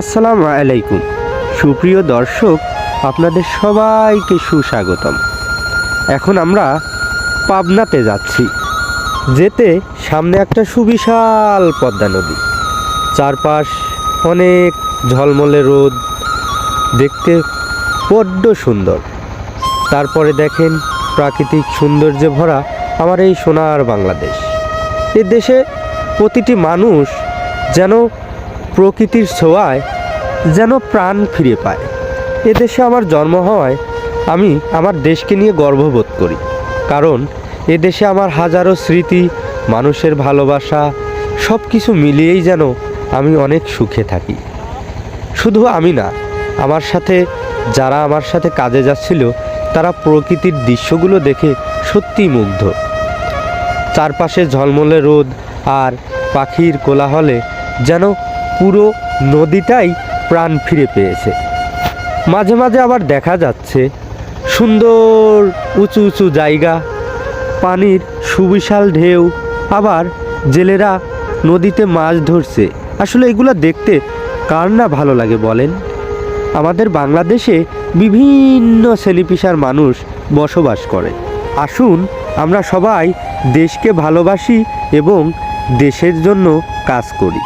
আসসালামু আলাইকুম। সুপ্রিয় দর্শক, আপনাদের সবাইকে সুস্বাগতম। এখন আমরা পাবনাতে যাচ্ছি, যেতে সামনে একটা সুবিশাল পদ্মা নদী। চারপাশ অনেক ঝলমলে রোদ, দেখতে বড্ড সুন্দর। তারপরে দেখেন প্রাকৃতিক সৌন্দর্যে ভরা আমার এই সোনার বাংলাদেশ। এ দেশে প্রতিটি মানুষ যেন প্রকৃতির ছোঁয়ায় যেন প্রাণ ফিরে পায়। এদেশে আমার জন্ম হওয়ায় আমি আমার দেশকে নিয়ে গর্ববোধ করি, কারণ এদেশে আমার হাজারো স্মৃতি, মানুষের ভালোবাসা সব কিছু মিলিয়েই যেন আমি অনেক সুখে থাকি। শুধু আমি না, আমার সাথে, যারা আমার সাথে কাজে যাচ্ছিল, তারা প্রকৃতির দৃশ্যগুলো দেখে সত্যিই মুগ্ধ। চারপাশে ঝলমলে রোদ আর পাখির কোলাহলে যেন পুরো নদীটাই প্রাণ ফিরে পেয়েছে। মাঝে মাঝে আবার দেখা যাচ্ছে সুন্দর উঁচু উঁচু জায়গা, পানির সুবিশাল ঢেউ, আবার জেলেরা নদীতে মাছ ধরছে। আসলে এগুলো দেখতে কার না ভালো লাগে বলেন? আমাদের বাংলাদেশে বিভিন্ন শ্রেণীপেশার মানুষ বসবাস করে। আসুন, আমরা সবাই দেশকে ভালোবাসি এবং দেশের জন্য কাজ করি।